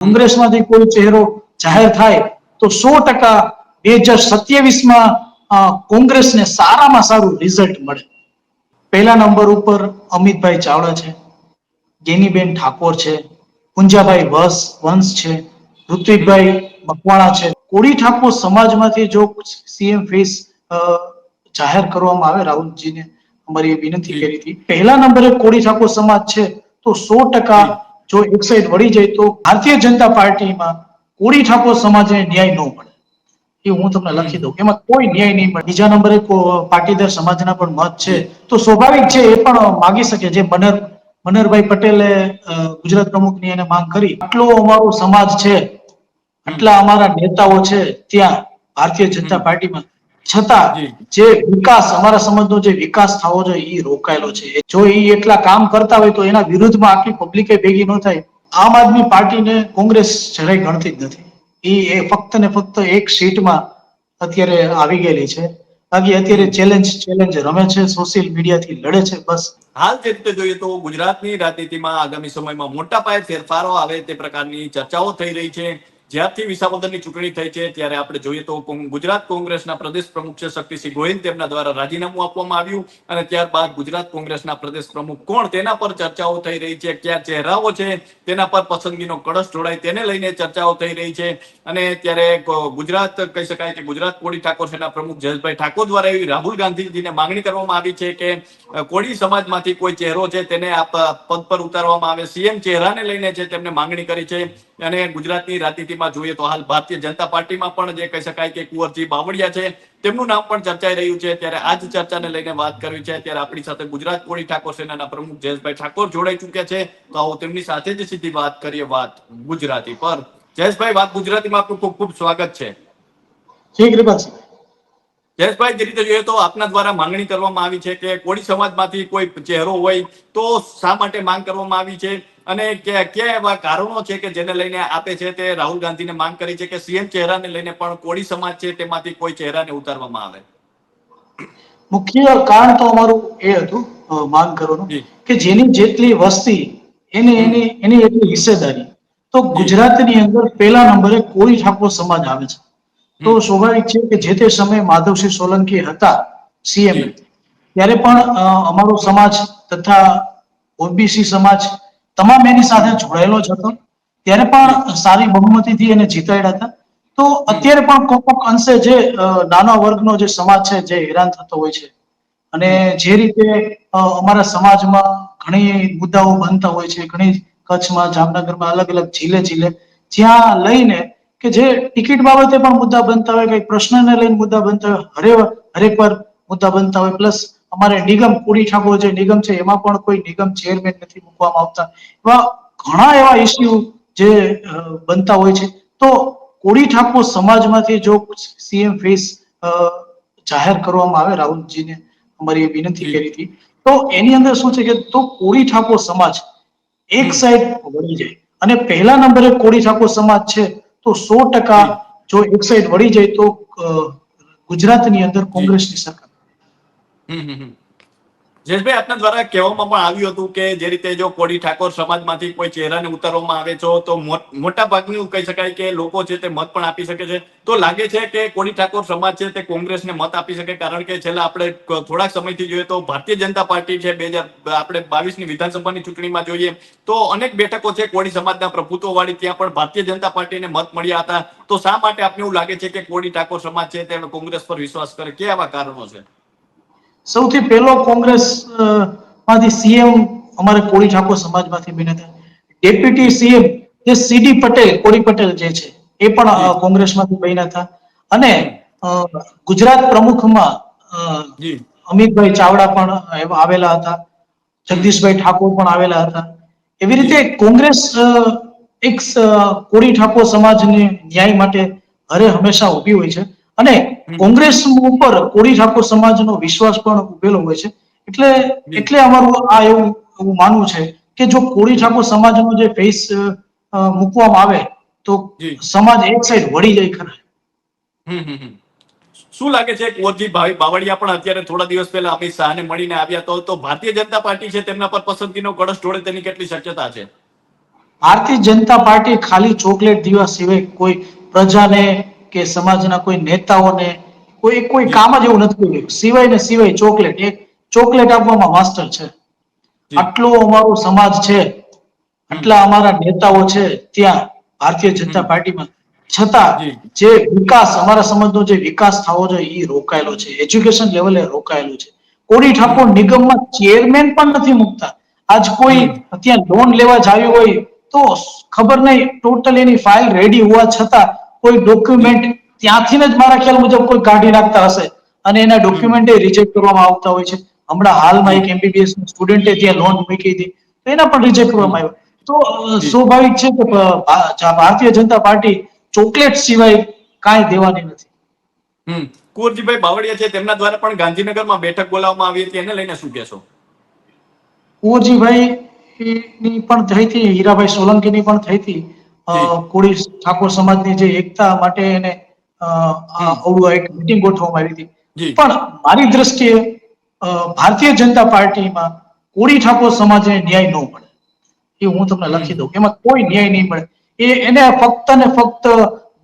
કોંગ્રેસમાંથી કોઈ ચહેરો જાહેર થાય તો સો ટકા બે હજાર સત્યાવીસમાં કોંગ્રેસને સારામાં સારું રિઝલ્ટ મળે. પહેલા નંબર ઉપર અમિતભાઈ ચાવડા છે, ગેનીબેન ઠાકોર છે, પુંજાભાઈ વસ વંશ છે, ઋત્વિકભાઈ મકવાણા છે. કોળી ઠાકોર સમાજમાંથી જો સીએમ ફેસ જાહેર કરવામાં આવે, રાહુલજીને અમારી વિનંતી કરી હતી. પહેલા નંબરે કોળી ઠાકોર સમાજ છે તો સો ટકા જો એક સાઈડ વળી જાય તો ભારતીય જનતા પાર્ટીમાં કોળી ઠાકોર સમાજને ન્યાય ન મળે. એ હું તમને લખી દઉં. એમાં કોઈ ન્યાય નહીં મળે. બીજા નંબરે પાટીદાર સમાજના પણ મત છે. તો સ્વાભાવિક છે એ પણ માગી શકે જે મનર મનરભાઈ પટેલે ગુજરાત પ્રમુખની એને માંગ કરી. આટલો અમારો સમાજ છે. આટલા અમારા નેતાઓ છે ત્યાં ભારતીય જનતા પાર્ટીમાં. છતાં જે. વિકાસ અમારા સમાજનો જે વિકાસ થવો જોઈએ એ રોકાયેલો છે. જો એ એટલા કામ કરતા હોય તો એના વિરુદ્ધમાં આખી પબ્લિકે ભેગી ન થાય. આમ આદમી પાર્ટીને કોંગ્રેસ જરાય ગણતી જ નથી. એ એ ફક્ત ને ફક્ત એક સીટમાં અત્યારે આવી ગયેલી છે. બાકી અત્યારે ચેલેન્જ ચેલેન્જ રમે છે સોશિયલ મીડિયાથી લડે છે બસ. હાલ જે રીતે જોઈએ તો ગુજરાતની રાજનીતિમાં આગામી સમયમાં મોટા પાયે ફેરફારો આવે તે પ્રકારની ચર્ચાઓ થઈ રહી છે. જ્યારથી વિસાવદરની ચૂંટણી થઈ છે, ત્યારે આપણે જોઈએ તો ગુજરાત કોંગ્રેસના પ્રદેશ પ્રમુખ છે શક્તિસિંહ ગોહિલ. તેમના દ્વારા રાજીનામું આપવામાં આવ્યું અને ત્યારબાદ ગુજરાત કોંગ્રેસના પ્રદેશ પ્રમુખ કોણ? તેના પર ચર્ચાઓ થઈ રહી છે, કયા ચહેરાઓ છે, તેના પર પસંદગીનો કળશ જોડાય તેને લઈને ચર્ચાઓ થઈ રહી છે. અને ત્યારે ગુજરાત, કહી શકાય કે ગુજરાત કોળી ઠાકોર સેના પ્રમુખ જયેશભાઈ ઠાકોર દ્વારા એવી રાહુલ ગાંધીજીને માંગણી કરવામાં આવી છે કે કોળી સમાજમાંથી કોઈ ચહેરો છે તેને પદ પર ઉતારવામાં આવે. સીએમ ચહેરાને લઈને છે તેમને માંગણી કરી છે અને ગુજરાતની રાજનીતિમાં જોઈએ તો હાલ ભારતીય જનતા પાર્ટીમાં પણ જે કહી શકાય કે કુંવરજી બાવળિયા છે તેમનું નામ પણ ચર્ચાઈ રહ્યું છે. ત્યારે આ જ ચર્ચાને લઈને વાત કરવી છે. ત્યારે આપણી સાથે ગુજરાત કોળી ઠાકોર સેનાના પ્રમુખ જયેશભાઈ ઠાકોર જોડાઈ ચુક્યા છે. તો આવો તેમની સાથે જ સીધી વાત કરીએ વાત ગુજરાતી પર. જયેશભાઈ વાત ગુજરાતીમાં આપનું ખૂબ ખૂબ સ્વાગત છે. જયેશભાઈ જે રીતે જોઈએ તો આપના દ્વારા માંગણી કરવામાં આવી છે કે કોળી સમાજમાંથી કોઈ ચહેરો હોય તો શા માટે માંગ કરવામાં આવી છે? અને કયા એવા કારણો છે કે જેને લઈને આપે છે તે રાહુલ ગાંધીને માંગ કરી છે કે સીએમ ચહેરાને લઈને પણ કોળી સમાજ છે તેમાંથી કોઈ ચહેરાને ઉતારવામાં આવે? મુખ્ય કારણ તો અમારું એ હતું માંગ કરવાનું કે જેની જેટલી વસ્તી એની એની એની એટલી હિસ્સેદારી. તો ગુજરાતની અંદર પહેલા નંબરે કોળી ઠાકોર સમાજ આવે છે. તો સ્વાભાવિક છે કે જે તે સમયે માધવસિંહ સોલંકી હતા સીએમ. ત્યારે પણ અમારો સમાજ તથા ઓબીસી સમાજ તમામ એની સાથે જોડાયેલો જ હતો. ત્યારે પણ સારી બહુમતીથી એને જીતાડ્યા હતા. તો અત્યારે પણ કોક અંશે જે નાના વર્ગનો જે સમાજ છે, જે હેરાન થતો હોય છે. અને જે રીતે અમારા સમાજમાં ઘણી મુદ્દાઓ બનતા હોય છે, ઘણી કચ્છમાં, જામનગરમાં અલગ અલગ જિલ્લે જિલ્લે જ્યાં લઈને કે જે ટિકિટ બાબતે પણ મુદ્દા બનતા હોય, કઈ પ્રશ્નને લઈને મુદ્દા બનતા હોય, હરે, હરેક પર મુદ્દા બનતા હોય. પ્લસ અમારે નિગમ કુડી ઠાકોર જે નિગમ છે એમાં પણ કોઈ નિગમ ચેરમેન નથી મૂકવામાં આવતા. એવા ઘણા એવા ઇસ્યુ જે બનતા હોય છે. તો કોળી ઠાકોર સમાજમાંથી જો સીએમ ફેસ જાહેર કરવામાં આવે રાહુલજીને અમારી એ વિનંતી. કરી હતી. તો એની અંદર શું છે કે તો કોળી ઠાકોર સમાજ એક સાઈડ વળી જાય. અને પહેલા નંબરે કોળી ઠાકોર સમાજ છે તો સો ટકા જો એક સાઈડ વળી જાય તો ગુજરાતની અંદર કોંગ્રેસની સરકાર. જયેશભાઈ આપના દ્વારા કહેવામાં પણ આવ્યું હતું કે જે રીતે જો કોડી ઠાકોર સમાજમાંથી કોઈ ચહેરાને ઉતારવામાં આવે છે, તો મોટા ભાગનું કહી શકાય કે લોકો છે તે મત પણ આપી શકે છે. તો લાગે છે કે કોડી ઠાકોર સમાજ છે તે કોંગ્રેસને મત આપી શકે, કારણ કે છેલ્લા આપણે થોડાક સમયથી જોઈએ તો ભારતીય જનતા પાર્ટી છે બે હજાર, આપણે બાવીસની વિધાનસભાની ચૂંટણીમાં જોઈએ, તો અનેક બેઠકો છે કોડી સમાજના પ્રભુત્વ વાળી ત્યાં પણ ભારતીય જનતા પાર્ટીને મત મળ્યા હતા. તો શા માટે આપને એવું લાગે છે કે કોડી ઠાકોર સમાજ છે તે કોંગ્રેસ પર વિશ્વાસ કરે? કે આવા કારણો છે? સૌથી પહેલો કોંગ્રેસમાંથી સીએમ અમારે કોળી ઠાકોર સમાજમાંથી બન્યા હતા. ડેપ્યુટી સીએમ જે સીડી પટેલ કોળી પટેલ જે છે એ પણ કોંગ્રેસમાંથી બન્યા હતા. અને ગુજરાત પ્રમુખમાં અમિતભાઈ ચાવડા પણ આવેલા હતા. જગદીશભાઈ ઠાકોર પણ આવેલા હતા. એવી રીતે કોંગ્રેસ એક કોળી ઠાકોર સમાજને ન્યાય માટે હરે હંમેશા ઊભી હોય છે. અને કોંગ્રેસ ઉપર કોળી ઠાકોર સમાજનો વિશ્વાસ પણ ઉભેલો હોય છે. એટલે એટલે અમારું આ એવું એવું માનવું છે કે જો કોળી ઠાકોર સમાજનો જે ફેસ મૂકવામાં આવે તો સમાજ એક સાઈડ વળી જાય ખરા. શું લાગે છે કુંવરજી ભાઈ બાવળિયા પણ અત્યારે થોડા દિવસ પહેલા અમિત શાહને મળીને આવ્યા તો તો ભારતીય જનતા પાર્ટી છે તેમના પર પસંદગીનો કળશ ઢોળે તેની કેટલી શક્યતા છે? ભારતીય જનતા પાર્ટી ખાલી ચોકલેટ દીવા સિવાય કોઈ પ્રજાને કે સમાજના કોઈ નેતાઓને કોઈ કોઈ કામ જ એવું નથી કર્યું. સિવાય ને સિવાય ચોકલેટ. એક ચોકલેટ આપવામાં માસ્ટર છે. આટલો અમારો સમાજ છે. આટલા અમારા નેતાઓ છે ત્યાં ભારતીય જનતા પાર્ટીમાં. છતાં જે. વિકાસ અમારા સમાજનો જે વિકાસ થવો જોઈએ એ રોકાયેલો છે. એજ્યુકેશન લેવલે રોકાયેલું છે. કોડી ઠાકોર નિગમમાં ચેરમેન પણ નથી મૂકતા. આજ કોઈ ત્યાં લોન લેવા જાવી હોય તો ખબર નહીં ટોટલ એની ફાઇલ રેડી હોવા છતાં કોઈ ડોક્યુમેન્ટ ત્યાંથી જ મારા ખ્યાલ મુજબ કોઈ કાઢી નાખતા હશે. અને એના ડોક્યુમેન્ટ રિજેક્ટ કરવામાં આવતા હોય છે. હમણાં હાલમાં એક એમબીબીએસ સ્ટુડન્ટે ત્યાં લોન મૂકી હતી. તો એના પણ રિજેક્ટ કરવામાં આવ્યો. તો સ્વાભાવિક છે કે ભારતીય જનતા પાર્ટી ચોકલેટ સિવાય કાંઈ દેવાની નથી. કુંવરજીભાઈ બાવળિયા છે તેમના દ્વારા પણ ગાંધીનગરમાં બેઠક બોલાવવામાં આવી હતી. એને લઈને શું કહેશો? કુંવરજીભાઈ ની પણ થઈ હતી હીરાભાઈ સોલંકીની પણ થઈ હતી. કોળી ઠાકોર સમાજની જે એકતા માટે એને અ, એક મિટિંગ ગોઠવવામાં આવી હતી. પણ મારી દ્રષ્ટિએ ભારતીય જનતા પાર્ટીમાં કોળી ઠાકોર સમાજને ન્યાય ન મળે. એ હું તમને લખી દઉં એમાં કોઈ ન્યાય નહીં મળે. એ એને ફક્ત ને ફક્ત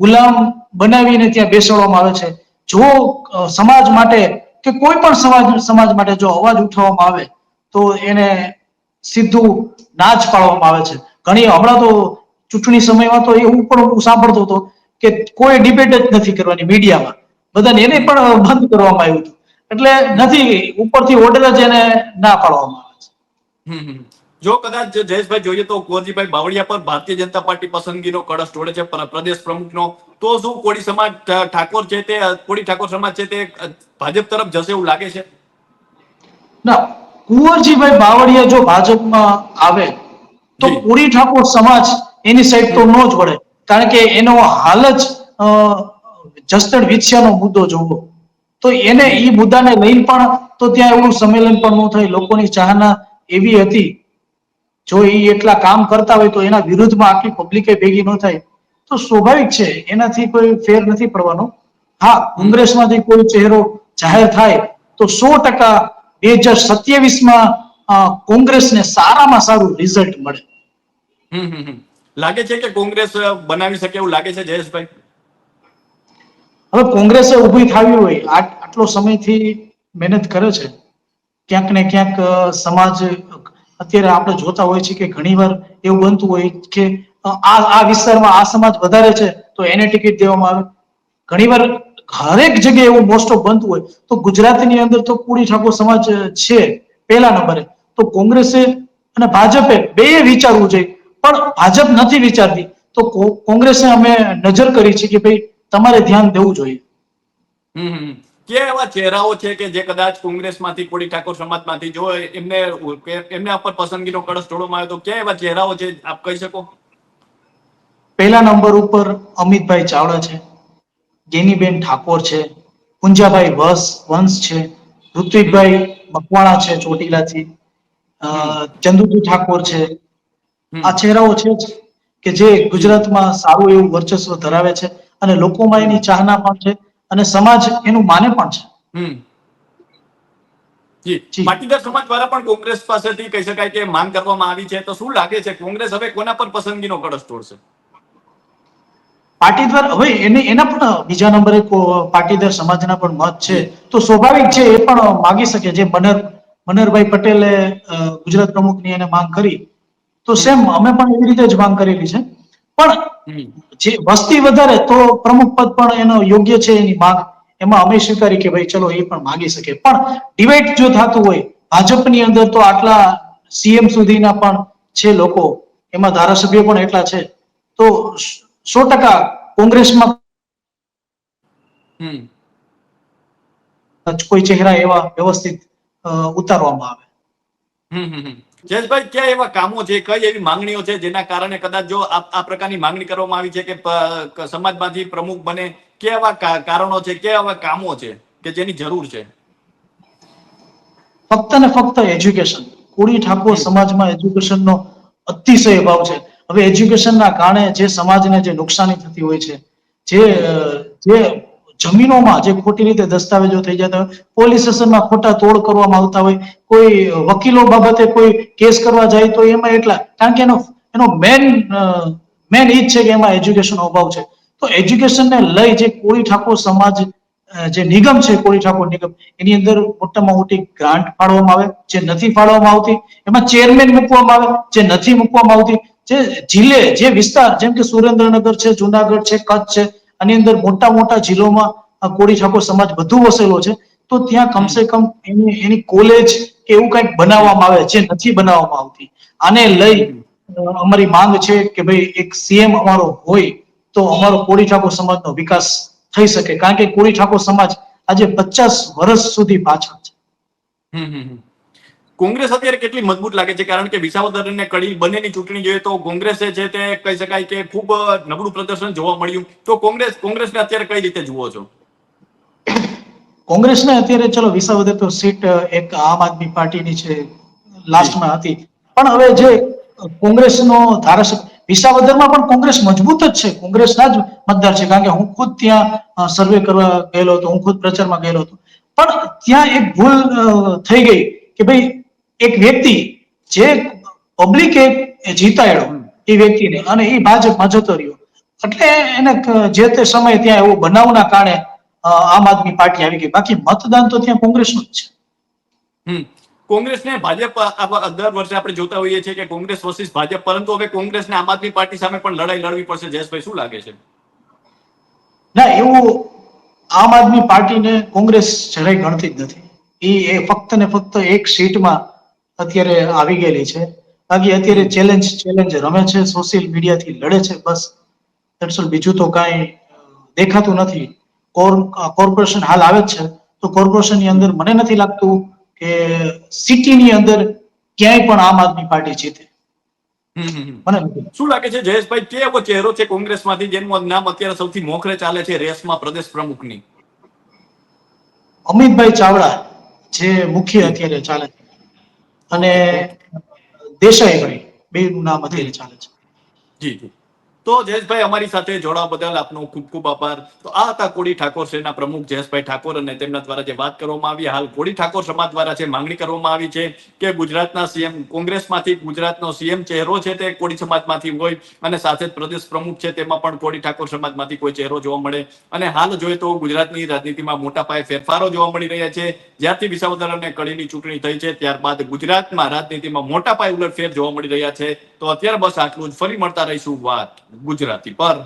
ગુલામ બનાવીને ત્યાં બેસાડવામાં આવે છે. જો સમાજ માટે કે કોઈ પણ સમાજ સમાજ માટે જો અવાજ ઉઠાવવામાં આવે તો એને સીધું નાચ પાડવામાં આવે છે. ઘણી હમણાં તો ચૂંટણી સમયમાં તો એવું પણ હું સાંભળતો હતો કે કોઈ ડિબેટ જ નથી કરવાની મીડિયામાં. બધાને એને પણ બંધ કરવામાં આવ્યું હતું. એટલે નથી ઉપરથી ઓર્ડર જ એને ના પાડવામાં આવે છે. જો કદાચ જયેશભાઈ જોઈએ તો કુંવરજીભાઈ બાવળિયા પર ભારતીય જનતા પાર્ટી પસંદગીનો કળશ તોડે છે પ્રદેશ પ્રમુખનો. તો શું કોળી સમાજ ઠાકોર છે તે કોળી ઠાકોર સમાજ છે તે ભાજપ તરફ જશે એવું લાગે છે? ના કુંવરજીભાઈ બાવળિયા જો ભાજપમાં આવે તો. કોળી ઠાકોર સમાજ એની સાઈડ તો ન જ વળે. કારણ કે એનો હાલ જ જસદણ વિછિયાનો મુદ્દો જોવો. તો એને એ મુદ્દાને લઈને પણ તો ત્યાં એવું સંમેલન પણ ન થાય. લોકોની ચાહના એવી હતી. જો એ એટલા કામ કરતા હોય તો એના વિરુદ્ધમાં આખી પબ્લિકે ભેગી ન થાય. તો સ્વાભાવિક છે, એનાથી કોઈ ફેર નથી પડવાનો. હા, કોંગ્રેસમાંથી કોઈ ચહેરો જાહેર થાય તો સો ટકા બે હજાર સત્યાવીસમાં કોંગ્રેસને સારામાં સારું રિઝલ્ટ મળે. હમ હમ. લાગે છે કે કોંગ્રેસ બનાવી શકે એવું લાગે છે જયેશભાઈ? હવે કોંગ્રેસે ઊભી થવી હોય આટ- આટલો સમયથી મહેનત કરે છે. ક્યાંક ને ક્યાંક સમાજ, અત્યારે આપણે જોતા હોય છે કે ઘણીવાર એવું બનતું હોય કે આ આ વિસ્તારમાં આ સમાજ વધારે છે, તો એને ટિકિટ દેવામાં આવે. ઘણીવાર હરેક જગ્યાએ એવું મોસ્ટ ઓફ બનતું હોય. તો ગુજરાતની અંદર તો કુડી ઠાકોર સમાજ છે, પહેલા નંબરે. તો કોંગ્રેસે અને ભાજપે બે વિચારવું જોઈએ. પણ ભાજપ નથી વિચારતી તો કોંગ્રેસે અમે નજર કરી છે કે ભાઈ તમારે ધ્યાન દેવું જોઈએ. કે એવા ચહેરાઓ છે કે જે કદાચ કોંગ્રેસમાંથી કોળી ઠાકોર સમાજમાંથી જો એમને એમના પર પસંદગીનો કળશ ઢોળવામાં આવે તો ક્યાં એવા ચહેરાઓ છે આપ કહી શકો પહેલા નંબર ઉપર અમિતભાઈ ચાવડા છે ગેનીબેન ઠાકોર છે પુંજાભાઈ વસ વંશ છે ઋત્વિકભાઈ મકવાણા છે ચોટીલાથી ચંદુજી ઠાકોર છે. આ ચહેરાઓ છે જ કે જે ગુજરાતમાં સારું એવું વર્ચસ્વ ધરાવે છે અને લોકોમાં એની ચાહના પણ છે અને સમાજ એનું માને પણ છે. જી. પાટીદાર સમાજ દ્વારા પણ કોંગ્રેસ પાસેથી કહી શકાય કે માંગ કરવામાં આવી છે. તો શું લાગે છે? કોંગ્રેસ હવે કોના પર પસંદગીનો કળશ તોડશે? પાટીદાર હવે એને એના પણ બીજા નંબરે પાટીદાર સમાજના પણ મત છે. તો સ્વાભાવિક છે એ પણ માગી શકે. જે મનર મનરભાઈ પટેલે ગુજરાત પ્રમુખની એને માંગ કરી તો સેમ અમે પણ એવી રીતે જ માંગ કરેલી છે. પણ જે વસ્તી વધારે તો પ્રમુખ પદ પણ એનો યોગ્ય છે એની માંગ એમાં અમે સ્વીકારી કે ભાઈ ચલો એ પણ માંગી શકે. પણ ડિબેટ જો થતું હોય ભાજપની અંદર તો આટલા સીએમ સુધીના પણ છે લોકો એમાં ધારાસભ્યો પણ એટલા છે. તો સો ટકા કોંગ્રેસમાં હમ. કોઈ ચહેરા એવા વ્યવસ્થિત ઉતારવામાં આવે. હમ હમ. જયેશભાઈ, ક્યાં એવા કામો છે? કઈ એવી માંગણીઓ છે જેના કારણે કદાચ જો આ પ્રકારની માંગણી કરવામાં આવી છે કે સમાજમાંથી પ્રમુખ બને? કેવા કારણો છે? કે એવા કામો છે કે જેની જરૂર છે? ફક્ત ને ફક્ત એજ્યુકેશન. કોળી ઠાકોર. સમાજમાં એજ્યુકેશનનો અતિશય અભાવ છે. હવે એજ્યુકેશનના કારણે જે સમાજને જે નુકસાની થતી હોય છે, જે જે જમીનોમાં જે ખોટી રીતે દસ્તાવેજો થઈ જતા હોય, પોલીસ સ્ટેશનમાં ખોટા તોડ કરવામાં આવતા હોય, કોઈ વકીલો બાબતે કોઈ કેસ કરવા જાય તો એમાં એટલા, કારણ કે એનો એનો મેન મેન એ છે કે એમાં એજ્યુકેશનનો અભાવ છે. તો એજ્યુકેશનને લઈ જે કોળી ઠાકોર સમાજ જે નિગમ છે, કોળી ઠાકોર નિગમ, એની અંદર મોટામાં મોટી ગ્રાન્ટ ફાળવામાં આવે, જે નથી ફાળવામાં આવતી, એમાં ચેરમેન મૂકવામાં આવે, જે નથી મૂકવામાં આવતી, જે જિલ્લે, જે વિસ્તાર, જેમ કે સુરેન્દ્રનગર છે, જુનાગઢ છે, કચ્છ છે આની અંદર મોટા મોટા જિલ્લોમાં કોળી ઠાકોર સમાજ વધુ વસેલો છે, તો ત્યાં કમસે કમ એની એની કોલેજ કે એવું કંઈક બનાવવામાં આવે જે નથી બનાવવામાં આવતી. આને લઈ અમારી માંગ છે કે ભાઈ એક સીએમ અમારો હોય, તો અમારો કોળી ઠાકોર સમાજનો વિકાસ થઈ શકે. કારણ કે કોળી ઠાકોર સમાજ આજે પચાસ વર્ષ સુધી પાછળ છે. હમ હમ. કોંગ્રેસ અત્યારે કેટલી મજબૂત લાગે છે? કારણ કે વિસાવદર કડી બંનેની ચૂંટણી જોઈએ તો કોંગ્રેસે છે તે કહી શકાય કે ખૂબ નબળું પ્રદર્શન જોવા મળ્યું. તો કોંગ્રેસ, કોંગ્રેસને અત્યારે કઈ રીતે જુઓ છો? કોંગ્રેસને અત્યારે ચલો વિસાવદર તો સીટ એક આમ આદમી પાર્ટીની છે, લાસ્ટમાં હતી. પણ હવે જે કોંગ્રેસનો ધારાસભ્ય, વિસાવદરમાં પણ કોંગ્રેસ મજબૂત જ છે. કોંગ્રેસના જ મતદાર છે. કારણ કે હું ખુદ ત્યાં સર્વે કરવા ગયેલો હતો. હું ખુદ પ્રચારમાં ગયેલો હતો. પણ ત્યાં એક ભૂલ થઈ ગઈ કે ભાઈ એક વ્યક્તિ જે પબ્લિકે જીતાડ્યો એ વ્યક્તિને અને એ ભાજપમાં જતો રહ્યો. એટલે એને જે તે સમયે ત્યાં એવો બનાવના કારણે આમ આદમી પાર્ટી આવી ગઈ. બાકી મતદાન તો ત્યાં કોંગ્રેસનું જ છે. હમ. કોંગ્રેસને ભાજપ દર વર્ષે આપણે જોતા હોઈએ છીએ કે કોંગ્રેસ વર્સિસ ભાજપ પરંતુ હવે કોંગ્રેસને આમ આદમી પાર્ટી સામે પણ લડાઈ લડવી પડશે. જયેશભાઈ શું લાગે છે? ના એવું આમ આદમી પાર્ટીને કોંગ્રેસ જરાય ગણતી જ નથી. એ એ ફક્ત ને ફક્ત એક સીટમાં અત્યારે આવી ગયેલી છે. બાકી અત્યારે ચેલેન્જ ચેલેન્જ રમે છે સોશિયલ મીડિયાથી લડે છે બસ. દરસલ બીજું તો કાંઈ દેખાતું નથી. કોર્પોરેશન હાલ આવે જ છે. તો કોર્પોરેશનની અંદર મને નથી લાગતું કે સિટીની અંદર ક્યાંય પણ આમ આદમી પાર્ટી જીતે. શું લાગે છે જયેશભાઈ કે એવો ચહેરો છે કોંગ્રેસમાંથી જેનું નામ અત્યારે સૌથી મોખરે ચાલે છે રેસમાં પ્રદેશ પ્રમુખની? અમિતભાઈ ચાવડા જે મુખ્ય અત્યારે ચાલે છે. અને દેસાઈભાઈ બેનું નામ અત્યારે ચાલે છે. જી જી. તો જયેશભાઈ અમારી સાથે જોડાવા બદલ આપનો ખૂબ ખૂબ આભાર. તો આ હતા કોડી ઠાકોર સેના પ્રમુખ જયેશભાઈ ઠાકોર અને તેમના દ્વારા જે વાત કરવામાં આવી. હાલ કોડી ઠાકોર સમાજ દ્વારા જે માંગણી કરવામાં આવી છે કે ગુજરાતના સીએમ, કોંગ્રેસમાંથી ગુજરાતનો સીએમ ચહેરો છે તે કોડી સમાજમાંથી હોય અને સાથે પ્રદેશ પ્રમુખ છે તેમાં પણ કોડી ઠાકોર સમાજમાંથી કોઈ ચહેરો જોવા મળે. અને હાલ જોઈએ તો ગુજરાતની રાજનીતિમાં મોટા પાયે ફેરફારો જોવા મળી રહ્યા છે. જ્યારથી વિસાવદર અને કડીની ચૂંટણી થઈ છે, ત્યારબાદ ગુજરાતમાં રાજનીતિમાં મોટા પાયે ઉલટફેર જોવા મળી રહ્યા છે. તો અત્યારે બસ આટલું જ. ફરી મળતા રહીશું વાત. ગુજરાતી પર.